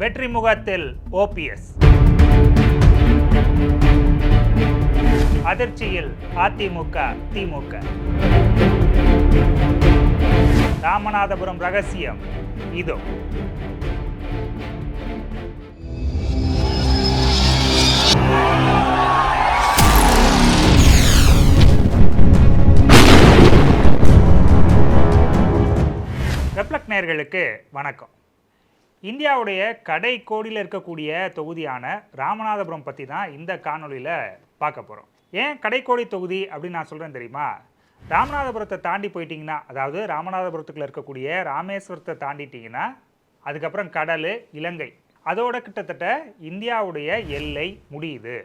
வெற்றி முகத்தில் ஓபிஎஸ் அதிர்ச்சியில் அதிமுக திமுக. ராமநாதபுரம் ரகசியம் இதோ. ரெப்ளக் நேர்களுக்கு வணக்கம். இந்தியாவுடைய கடை கோடியில் இருக்கக்கூடிய தொகுதியான ராமநாதபுரம் பற்றி தான் இந்த காணொலியில் பார்க்க போகிறோம் ஏன் கடைக்கோடி தொகுதி அப்படின்னு நான் சொல்கிறேன் தெரியுமா? ராமநாதபுரத்தை தாண்டி போயிட்டிங்கன்னா அதாவது ராமநாதபுரத்துக்குள்ள இருக்கக்கூடிய ராமேஸ்வரத்தை தாண்டிட்டிங்கன்னா அதுக்கப்புறம் கடல் இலங்கை அதோட கிட்டத்தட்ட இந்தியாவுடைய எல்லை முடியுது.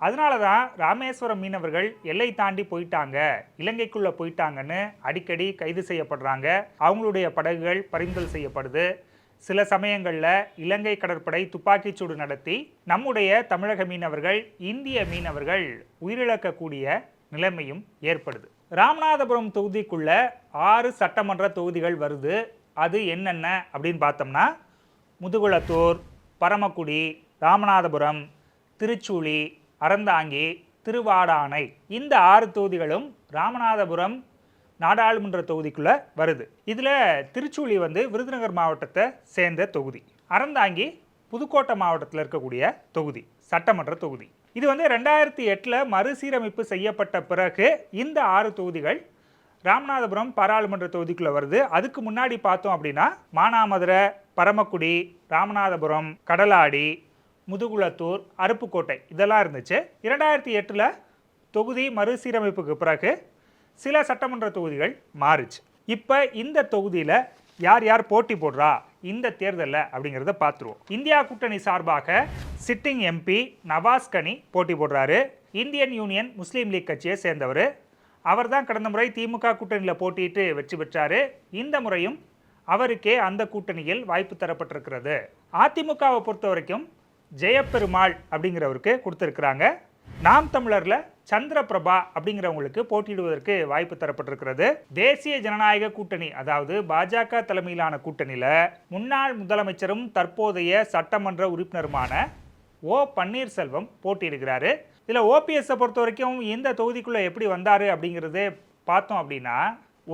அதனால தான் ராமேஸ்வரம் மீனவர்கள் எல்லை தாண்டி போயிட்டாங்க இலங்கைக்குள்ளே போயிட்டாங்கன்னு அடிக்கடி கைது செய்யப்படுறாங்க. அவங்களுடைய படகுகள் பறிமுதல் செய்யப்படுது. சில சமயங்களில் இலங்கை கடற்படை துப்பாக்கிச்சூடு நடத்தி நம்முடைய தமிழக மீனவர்கள் இந்திய மீனவர்கள் உயிரிழக்கக்கூடிய நிலைமையும் ஏற்படுது. ராமநாதபுரம் தொகுதிக்குள்ள ஆறு சட்டமன்ற தொகுதிகள் வருது. அது என்னென்ன அப்படின்னு பார்த்தோம்னா முதுகுளத்தூர் பரமக்குடி ராமநாதபுரம் திருச்சூழி அறந்தாங்கி திருவாடானை. இந்த ஆறு தொகுதிகளும் ராமநாதபுரம் நாடாளுமன்ற தொகுதிக்குள்ளே வருது. இதில் திருச்சூழி வந்து விருதுநகர் மாவட்டத்தை சேர்ந்த தொகுதி. அறந்தாங்கி புதுக்கோட்டை மாவட்டத்தில் இருக்கக்கூடிய தொகுதி சட்டமன்ற தொகுதி. இது வந்து ரெண்டாயிரத்தி எட்டில் மறுசீரமைப்பு செய்யப்பட்ட பிறகு இந்த ஆறு தொகுதிகள் ராமநாதபுரம் பாராளுமன்ற தொகுதிக்குள்ளே வருது. அதுக்கு முன்னாடி பார்த்தோம் அப்படின்னா மானாமதுரை பரமக்குடி ராமநாதபுரம் கடலாடி முதுகுளத்தூர் அருப்புக்கோட்டை இதெல்லாம் இருந்துச்சு. இரண்டாயிரத்தி எட்டில் தொகுதி மறுசீரமைப்புக்கு பிறகு சில சட்டமன்ற தொகுதிகள் மாறுச்சு. இப்போ இந்த தொகுதியில் யார் யார் போட்டி போடுறா? இந்த தேர்தலில் அப்படிங்கிறத பார்த்துருவோம் இந்தியா கூட்டணி சார்பாக சிட்டிங் எம்பி நவாஸ் கனி போட்டி போடுறாரு. இந்தியன் யூனியன் முஸ்லீம் லீக் கட்சியை சேர்ந்தவர். அவர் தான் கடந்த முறை திமுக கூட்டணியில் போட்டியிட்டு வெற்றி பெற்றார். இந்த முறையும் அவருக்கே அந்த கூட்டணியில் வாய்ப்பு தரப்பட்டிருக்கிறது. அதிமுகவை பொறுத்த வரைக்கும் ஜெயப்பெருமாள் அப்படிங்கிறவருக்கு கொடுத்துருக்குறாங்க. நாம் தமிழரில் சந்திரபிரபா அப்படிங்கிறவங்களுக்கு போட்டியிடுவதற்கு வாய்ப்பு தரப்பட்டிருக்கிறது. தேசிய ஜனநாயக கூட்டணி அதாவது பாஜக தலைமையிலான கூட்டணியில் முன்னாள் முதலமைச்சரும் தற்போதைய சட்டமன்ற உறுப்பினருமான ஓ பன்னீர்செல்வம் போட்டியிடுகிறாரு. இதில் ஓபிஎஸ்ஸை பொறுத்த வரைக்கும் இந்த தொகுதிக்குள்ளே எப்படி வந்தார் அப்படிங்கிறது பார்த்தோம் அப்படின்னா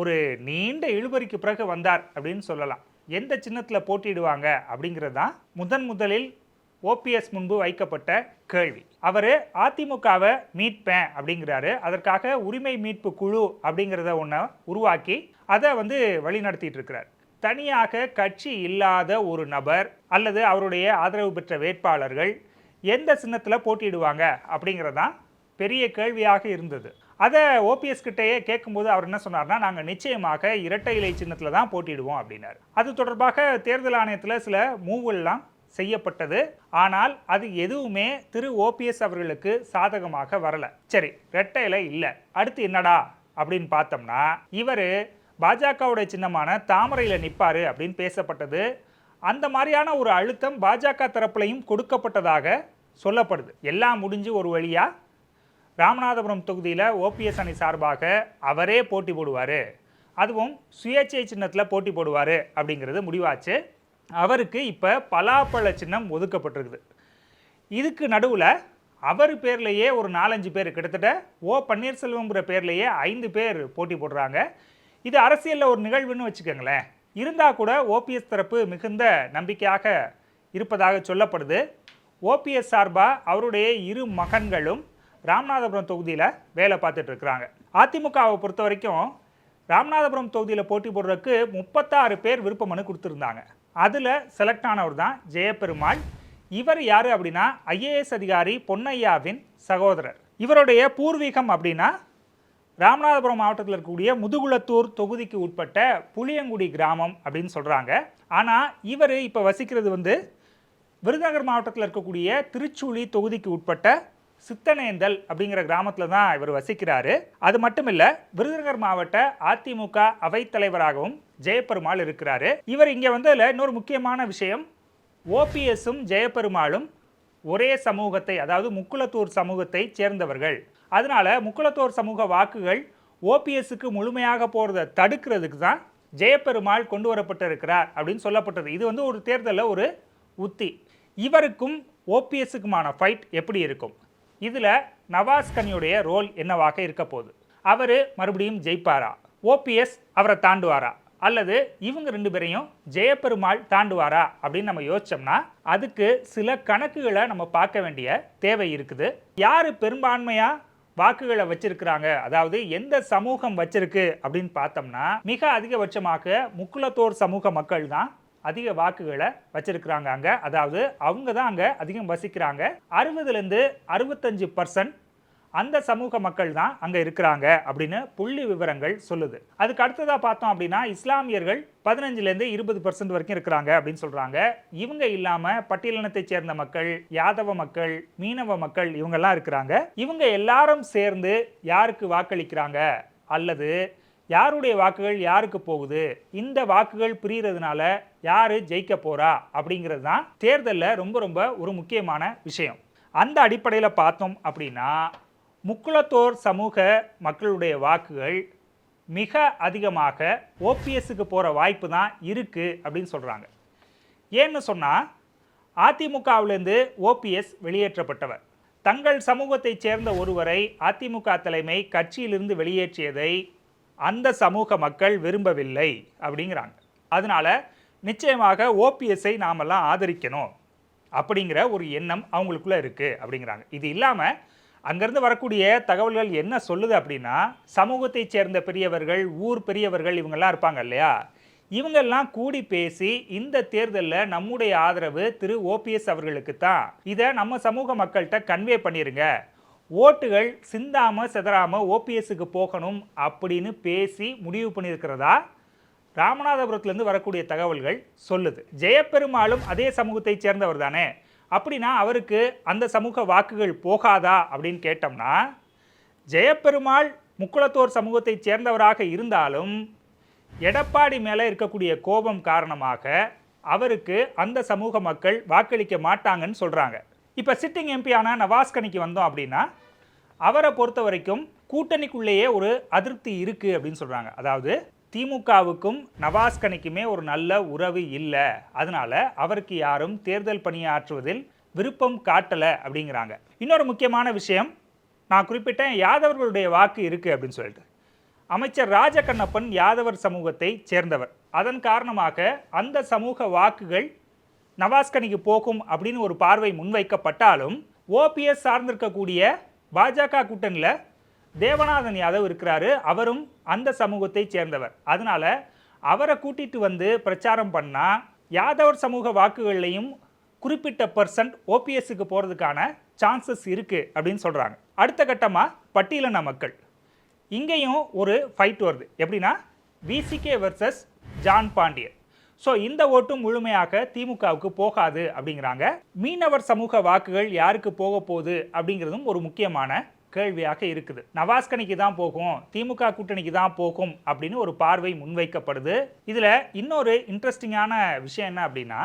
ஒரு நீண்ட இழுபறிக்கு பிறகு வந்தார் அப்படின்னு சொல்லலாம். எந்த சின்னத்தில் போட்டியிடுவாங்க அப்படிங்கிறது தான் முதன் முதலில் ஓபிஎஸ் முன்பு வைக்கப்பட்ட கேள்வி. அவர் அதிமுகவை மீட்பேன் அப்படிங்கிறாரு. அதற்காக உரிமை மீட்பு குழு அப்படிங்கிறத ஒன்று உருவாக்கி அதை வந்து வழிநடத்திட்டு இருக்கிறார் தனியாக கட்சி இல்லாத ஒரு நபர் அல்லது அவருடைய ஆதரவு பெற்ற வேட்பாளர்கள் எந்த சின்னத்தில் போட்டியிடுவாங்க அப்படிங்கிறதான் பெரிய கேள்வியாக இருந்தது. அதை ஓபிஎஸ் கிட்டேயே கேட்கும்போது அவர் என்ன சொன்னார்னா நாங்கள் நிச்சயமாக இரட்டை இலை சின்னத்தில் தான் போட்டியிடுவோம் அப்படின்னாரு. அது தொடர்பாக தேர்தல் ஆணையத்தில் சில மூவெல்லாம் செய்யப்பட்டது. ஆனால் அது எதுவுமே திரு ஓபிஎஸ் அவர்களுக்கு சாதகமாக வரல. சரி ரெட்டையில இல்லை. அடுத்து என்னடா? அப்படின்னு பார்த்தோம்னா இவர் பாஜகவுடைய சின்னமான தாமரையில் நிற்பார் அப்படின்னு பேசப்பட்டது. அந்த மாதிரியான ஒரு அழுத்தம் பாஜக தரப்புலையும் கொடுக்கப்பட்டதாக சொல்லப்படுது. எல்லாம் முடிஞ்சு ஒரு வழியா ராமநாதபுரம் தொகுதியில் ஓபிஎஸ் அணி சார்பாக அவரே போட்டி போடுவார். அதுவும் சுயேட்சை சின்னத்தில் போட்டி போடுவார் அப்படிங்கிறது முடிவாச்சு. அவருக்கு இப்போ பலாப்பழ சின்னம் ஒதுக்கப்பட்டிருக்குது. இதுக்கு நடுவில் அவர் பேர்லேயே ஒரு நாலஞ்சு பேர் கிட்டத்தட்ட ஓ பன்னீர்செல்வங்கிற பேர்லேயே ஐந்து பேர் போட்டி போடுறாங்க. இது அரசியலில் ஒரு நிகழ்வுன்னு வச்சுக்கோங்களேன். இருந்தால் கூட ஓபிஎஸ் தரப்பு மிகுந்த நம்பிக்கையாக இருப்பதாக சொல்லப்படுது. ஓபிஎஸ் சார்பாக அவருடைய இரு மகன்களும் ராமநாதபுரம் தொகுதியில் வேலை பார்த்துட்ருக்குறாங்க அதிமுகவை பொறுத்த வரைக்கும் ராமநாதபுரம் தொகுதியில் போட்டி போடுறதுக்கு முப்பத்தாறு பேர் விருப்ப மனு கொடுத்துருந்தாங்க. அதில் செலக்ட் ஆனவர் தான் ஜெயபெருமாள் இவர் யார் அப்படின்னா ஐஏஎஸ் அதிகாரி பொன்னையாவின் சகோதரர். இவருடைய பூர்வீகம் அப்படின்னா ராமநாதபுரம் மாவட்டத்தில் இருக்கக்கூடிய முதுகுளத்தூர் தொகுதிக்கு உட்பட்ட புளியங்குடி கிராமம் அப்படின்னு சொல்கிறாங்க ஆனால் இவர் இப்போ வசிக்கிறது வந்து விருதுநகர் மாவட்டத்தில் இருக்கக்கூடிய திருச்சூழி தொகுதிக்கு உட்பட்ட சித்தனேந்தல் அப்படிங்கிற கிராமத்தில் தான் இவர் வசிக்கிறாரு. அது மட்டும் இல்லை விருதுநகர் மாவட்ட அதிமுக அவைத்தலைவராகவும் ஜெயபெருமாள் இருக்கிறாரு. இவர் இங்கே வந்ததில் இன்னொரு முக்கியமான விஷயம் ஓபிஎஸும் ஜெயபெருமாளும் ஒரே சமூகத்தை அதாவது முக்குளத்தூர் சமூகத்தை சேர்ந்தவர்கள். அதனால முக்குளத்தூர் சமூக வாக்குகள் ஓபிஎஸ்க்கு முழுமையாக போகிறத தடுக்கிறதுக்கு தான் ஜெயபெருமாள் கொண்டு வரப்பட்டிருக்கிறார் அப்படின்னு சொல்லப்பட்டது. இது வந்து ஒரு தேர்தலில் ஒரு உத்தி. இவருக்கும் ஓபிஎஸ்க்குமான ஃபைட் எப்படி இருக்கும்? இதில் நவாஸ் கனியுடைய ரோல் என்னவாக இருக்க போகுது? அவர் மறுபடியும் ஜெயிப்பாரா? ஓபிஎஸ் அவரை தாண்டுவாரா? அல்லது இவங்க ரெண்டு பேரையும் ஜெயபெருமாள் தாண்டுவாரா? அப்படின்னு நம்ம யோசிச்சோம்னா அதுக்கு சில கணக்குகளை நம்ம பார்க்க வேண்டிய தேவை இருக்குது. யார் பெரும்பான்மையாக வாக்குகளை வச்சிருக்கிறாங்க? அதாவது எந்த சமூகம் வச்சிருக்கு? அப்படின்னு பார்த்தோம்னா மிக அதிகபட்சமாக முக்குலத்தோர் சமூக மக்கள் தான் அதிக வாக்குகளை வச்சிருக்கிறாங்க அங்கே. அதாவது அவங்க தான் அங்கே அதிகம் வசிக்கிறாங்க. அறுபதுலேருந்து அறுபத்தஞ்சு பர்சன்ட் அந்த சமூக மக்கள் தான் அங்கே இருக்கிறாங்க அப்படின்னு புள்ளி விவரங்கள் சொல்லுது. அதுக்கு அடுத்ததாக பார்த்தோம் அப்படின்னா இஸ்லாமியர்கள் பதினஞ்சுலேருந்து இருபது பர்சன்ட் வரைக்கும் இருக்கிறாங்க அப்படின்னு சொல்கிறாங்க இவங்க இல்லாமல் பட்டியலினத்தை சேர்ந்த மக்கள் யாதவ மக்கள் மீனவ மக்கள் இவங்கெல்லாம் இருக்கிறாங்க. இவங்க எல்லாரும் சேர்ந்து யாருக்கு வாக்களிக்கிறாங்க? அல்லது யாருடைய வாக்குகள் யாருக்கு போகுது? இந்த வாக்குகள் பிரியறதுனால யார் ஜெயிக்க போகிறா அப்படிங்கிறது தான் தேர்தலில் ரொம்ப ரொம்ப ஒரு முக்கியமான விஷயம். அந்த அடிப்படையில் பார்த்தோம் அப்படின்னா முக்குளத்தோர் சமூக மக்களுடைய வாக்குகள் மிக அதிகமாக ஓபிஎஸ்க்கு போகிற வாய்ப்பு தான் இருக்குது அப்படின்னு சொல்கிறாங்க ஏன்னு சொன்னால் அதிமுகவிலேருந்து ஓபிஎஸ் வெளியேற்றப்பட்டவர். தங்கள் சமூகத்தைச் சேர்ந்த ஒருவரை அதிமுக தலைமை கட்சியிலிருந்து வெளியேற்றியதை அந்த சமூக மக்கள் விரும்பவில்லை அப்படிங்கிறாங்க. அதனால் நிச்சயமாக ஓபிஎஸ்ஐ நாமெல்லாம் ஆதரிக்கணும் அப்படிங்கிற ஒரு எண்ணம் அவங்களுக்குள்ளே இருக்குது அப்படிங்கிறாங்க. இது இல்லாமல் அங்கேருந்து வரக்கூடிய தகவல்கள் என்ன சொல்லுது அப்படின்னா சமூகத்தை சேர்ந்த பெரியவர்கள் ஊர் பெரியவர்கள் இவங்கெல்லாம் இருப்பாங்க இல்லையா? இவங்கெல்லாம் கூடி பேசி இந்த தேர்தலில் நம்முடைய ஆதரவு திரு ஓபிஎஸ் அவர்களுக்கு தான். இதை நம்ம சமூக மக்கள்கிட்ட கன்வே பண்ணிடுங்க ஓட்டுகள் சிந்தாமல் சிதறாமல் ஓபிஎஸ்க்கு போகணும் அப்படின்னு பேசி முடிவு பண்ணியிருக்கிறதா? ராமநாதபுரத்துலேருந்து வரக்கூடிய தகவல்கள் சொல்லுது. ஜெயப்பெருமாளும் அதே சமூகத்தை சேர்ந்தவர் தானே. அப்படின்னா அவருக்கு அந்த சமூக வாக்குகள் போகாதா அப்படின்னு கேட்டோம்னா ஜெயப்பெருமாள் முக்குளத்தோர் சமூகத்தை சேர்ந்தவராக இருந்தாலும் எடப்பாடி மேலே இருக்கக்கூடிய கோபம் காரணமாக அவருக்கு அந்த சமூக மக்கள் வாக்களிக்க மாட்டாங்கன்னு சொல்கிறாங்க இப்போ சிட்டிங் எம்பியான நவாஸ்கனிக்கு வந்தோம் அப்படின்னா அவரை பொறுத்த வரைக்கும் கூட்டணிக்குள்ளேயே ஒரு அதிருப்தி இருக்குது அப்படின்னு சொல்கிறாங்க அதாவது திமுகவுக்கும் நவாஸ்கனிக்குமே ஒரு நல்ல உறவு இல்லை. அதனால அவருக்கு யாரும் தேர்தல் பணியாற்றுவதில் விருப்பம் காட்டலை அப்படிங்கிறாங்க. இன்னொரு முக்கியமான விஷயம் நான் குறிப்பிட்டேன் யாதவர்களுடைய வாக்கு இருக்குது அப்படின்னு சொல்லிட்டு. அமைச்சர் ராஜகண்ணப்பன் யாதவர் சமூகத்தை சேர்ந்தவர். அதன் காரணமாக அந்த சமூக வாக்குகள் நவாஸ்கனிக்கு போகும் அப்படின்னு ஒரு பார்வை முன்வைக்கப்பட்டாலும் ஓபிஎஸ் சார்ந்திருக்கக்கூடிய பாஜக கூட்டணியில் தேவநாதன் யாதவ் இருக்கிறாரு. அவரும் அந்த சமூகத்தை சேர்ந்தவர். அதனால அவரை கூட்டிட்டு வந்து பிரச்சாரம் பண்ணால் யாதவர் சமூக வாக்குகள்லையும் குறிப்பிட்ட பர்சன்ட் ஓபிஎஸ்க்கு போகிறதுக்கான சான்சஸ் இருக்குது அப்படின்னு சொல்கிறாங்க அடுத்த கட்டமாக பட்டியலின மக்கள். இங்கேயும் ஒரு ஃபைட் வருது. எப்படின்னா விசிகே வர்சஸ் ஜான் பாண்டியன் ஸோ இந்த ஓட்டும் முழுமையாக திமுகவுக்கு போகாது அப்படிங்கிறாங்க. மீனவர் சமூக வாக்குகள் யாருக்கு போக போகுது அப்படிங்கிறதும் ஒரு முக்கியமான கேள்வியாக இருக்குது. நவாஸ்கனிக்கு தான் போகும் திமுக கூட்டணிக்கு தான் போகும் அப்படின்னு ஒரு பார்வை முன்வைக்கப்படுது. இதில் இன்னொரு இன்ட்ரெஸ்டிங்கான விஷயம் என்ன அப்படின்னா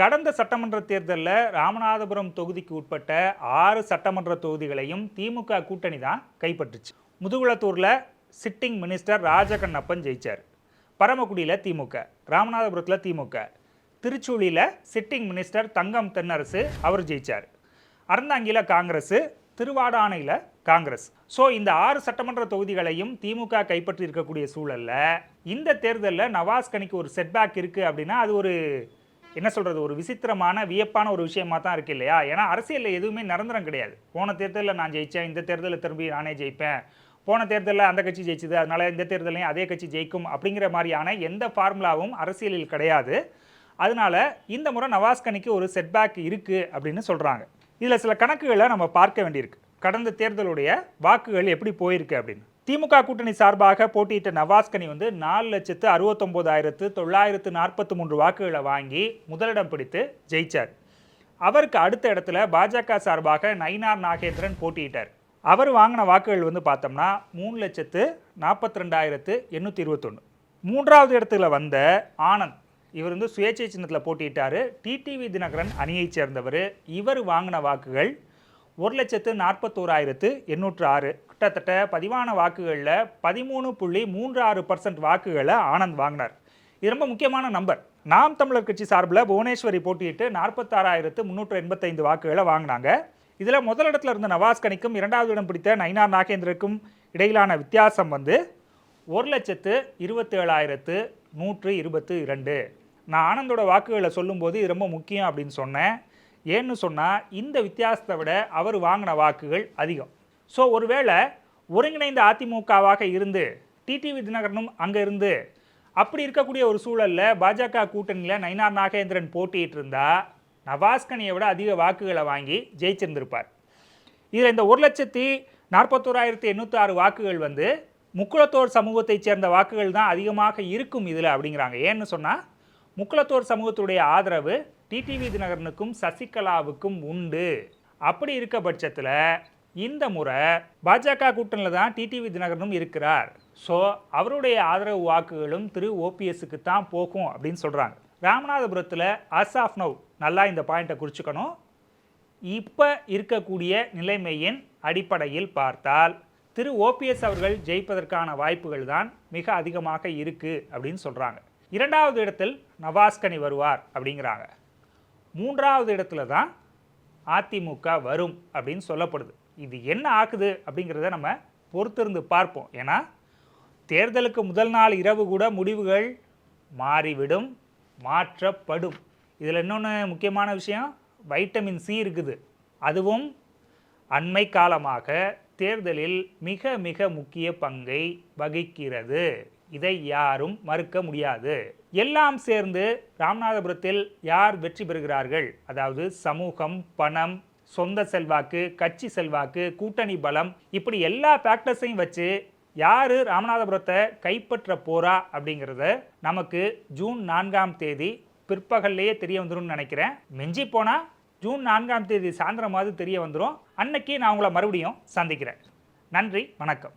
கடந்த சட்டமன்ற தேர்தலில் ராமநாதபுரம் தொகுதிக்கு உட்பட்ட ஆறு சட்டமன்ற தொகுதிகளையும் திமுக கூட்டணி தான் கைப்பற்றுச்சு. முதுகுளத்தூரில் சிட்டிங் மினிஸ்டர் ராஜகண்ணப்பன் ஜெயிச்சார். பரமக்குடியில் திமுக ராமநாதபுரத்தில் திமுக. திருச்சூழியில் சிட்டிங் மினிஸ்டர் தங்கம் தென்னரசு அவர் ஜெயிச்சார். அறந்தாங்கியில் காங்கிரஸ் திருவாடானையில் காங்கிரஸ். ஸோ இந்த ஆறு சட்டமன்ற தொகுதிகளையும் திமுக கைப்பற்றி இருக்கக்கூடிய சூழலில் இந்த தேர்தலில் நவாஸ் கனிக்கு ஒரு செட்பேக் இருக்குது அப்படின்னா அது ஒரு என்ன சொல்கிறது ஒரு விசித்திரமான வியப்பான ஒரு விஷயமா தான் இருக்குது இல்லையா? ஏன்னா அரசியலில் எதுவுமே நிரந்தரம் கிடையாது. போன தேர்தலில் நான் ஜெயித்தேன் இந்த தேர்தலில் திரும்பி நானே ஜெயிப்பேன். போன தேர்தலில் அந்த கட்சி ஜெயிச்சது அதனால் இந்த தேர்தலையும் அதே கட்சி ஜெயிக்கும் அப்படிங்கிற மாதிரியான எந்த ஃபார்முலாவும் அரசியலில் கிடையாது. அதனால இந்த முறை நவாஸ்கனிக்கு ஒரு செட்பேக் இருக்குது அப்படின்னு சொல்கிறாங்க இதில் சில கணக்குகளை நம்ம பார்க்க வேண்டியிருக்கு. கடந்த தேர்தலுடைய வாக்குகள் எப்படி போயிருக்கு அப்படின்னு. திமுக கூட்டணி சார்பாக போட்டியிட்ட நவாஸ்கனி வந்து நாலு லட்சத்து அறுபத்தொம்போதாயிரத்து தொள்ளாயிரத்து நாற்பத்தி மூன்று வாக்குகளை வாங்கி முதலிடம் பிடித்து ஜெயித்தார் அவருக்கு அடுத்த இடத்துல பாஜக சார்பாக நயினார் நாகேந்திரன் போட்டியிட்டார். அவர் வாங்கின வாக்குகள் வந்து பார்த்தோம்னா மூணு லட்சத்து நாற்பத்தி ரெண்டாயிரத்து எண்ணூற்றி இருபத்தொன்று மூன்றாவது இடத்துல வந்த ஆனந்த் இவர் வந்து சுயேட்சை சின்னத்தில் போட்டியிட்டார். டிடிவி தினகரன் அணியைச் சேர்ந்தவர். இவர் வாங்கின வாக்குகள் ஒரு லட்சத்து நாற்பத்தோராயிரத்து எண்ணூற்று ஆறு. கிட்டத்தட்ட பதிவான வாக்குகளில் பதிமூணு புள்ளி மூன்று ஆறு பர்சன்ட் வாக்குகளை ஆனந்த் வாங்கினார். இது ரொம்ப முக்கியமான நம்பர். நாம் தமிழர் கட்சி சார்பில் புவனேஸ்வரி போட்டியிட்டு நாற்பத்தாறாயிரத்து முந்நூற்று எண்பத்தைந்து வாக்குகளை வாங்கினாங்க. இதில் முதலிடத்தில் இருந்த நவாஸ் கனிக்கும் இரண்டாவது இடம் பிடித்த நைனார் நாகேந்திரக்கும் இடையிலான வித்தியாசம் வந்து ஒரு லட்சத்து இருபத்தேழாயிரத்து நூற்று இருபத்து இரண்டு. நான் ஆனந்தோட வாக்குகளை சொல்லும்போது இது ரொம்ப முக்கியம் அப்படின்னு சொன்னேன். ஏன்னு சொன்னால் இந்த வித்தியாசத்தை விட அவர் வாங்கின வாக்குகள் அதிகம். ஸோ ஒருவேளை ஒருங்கிணைந்த அதிமுகவாக இருந்து டிடிவி தினகரனும் அங்கே இருந்து அப்படி இருக்கக்கூடிய ஒரு சூழலில் பாஜக கூட்டணியில் நயினார் நாகேந்திரன் போட்டிட்டு இருந்தால் நவாஸ்கனியை விட அதிக வாக்குகளை வாங்கி ஜெயிச்சிருந்திருப்பார். இதில் இந்த ஒரு லட்சத்தி நாற்பத்தோராயிரத்தி எண்ணூற்றி ஆறு வாக்குகள் வந்து முக்குளத்தோர் சமூகத்தைச் சேர்ந்த வாக்குகள் தான் அதிகமாக இருக்கும் இதில் அப்படிங்கிறாங்க. ஏன்னு சொன்னால் முக்குளத்தோர் சமூகத்துடைய ஆதரவு டிடிவி தினகரனுக்கும் சசிகலாவுக்கும் உண்டு. அப்படி இருக்க பட்சத்தில் இந்த முறை பாஜக கூட்டணியில் தான் டிடிவி தினகரனும் இருக்கிறார். ஸோ அவருடைய ஆதரவு வாக்குகளும் திரு ஓபிஎஸ்க்கு தான் போகும் அப்படின்னு சொல்கிறாங்க ராமநாதபுரத்தில் அஸ் ஆஃப் நவ் நல்லா இந்த பாயிண்ட்டை குறிச்சுக்கணும். இப்போ இருக்கக்கூடிய நிலைமையின் அடிப்படையில் பார்த்தால் திரு ஓபிஎஸ் அவர்கள் ஜெயிப்பதற்கான வாய்ப்புகள் தான் மிக அதிகமாக இருக்குது அப்படின்னு சொல்கிறாங்க இரண்டாவது இடத்தில் நவாஸ்கனி வருவார் அப்படிங்கிறாங்க. மூன்றாவது இடத்துல தான் அதிமுக வரும் அப்படின்னு சொல்லப்படுது. இது என்ன ஆக்குது அப்படிங்கிறத நம்ம பொறுத்திருந்து பார்ப்போம். ஏன்னா தேர்தலுக்கு முதல் நாள் இரவு கூட முடிவுகள் மாறிவிடும் மாற்றப்படும். இதில் இன்னொன்று முக்கியமான விஷயம் வைட்டமின் சி இருக்குது. அதுவும் அண்மை காலமாக தேர்தலில் மிக மிக முக்கிய பங்கை வகிக்கிறது. இதை யாரும் மறுக்க முடியாது. எல்லாம் சேர்ந்து ராமநாதபுரத்தில் யார் வெற்றி பெறுகிறார்கள்? அதாவது சமூகம் பணம் சொந்த செல்வாக்கு கட்சி செல்வாக்கு கூட்டணி பலம் இப்படி எல்லா ஃபேக்டர்ஸையும் வச்சு யார் ராமநாதபுரத்தை கைப்பற்ற போறா அப்படிங்கிறத நமக்கு ஜூன் நான்காம் தேதி பிற்பகல்லையே தெரிய வந்துடும் நினைக்கிறேன். மிஞ்சி போனால் ஜூன் நான்காம் தேதி சாயந்தரமாவது தெரிய வந்துடும் அன்னைக்கு நான் உங்களை மறுபடியும் சந்திக்கிறேன். நன்றி வணக்கம்.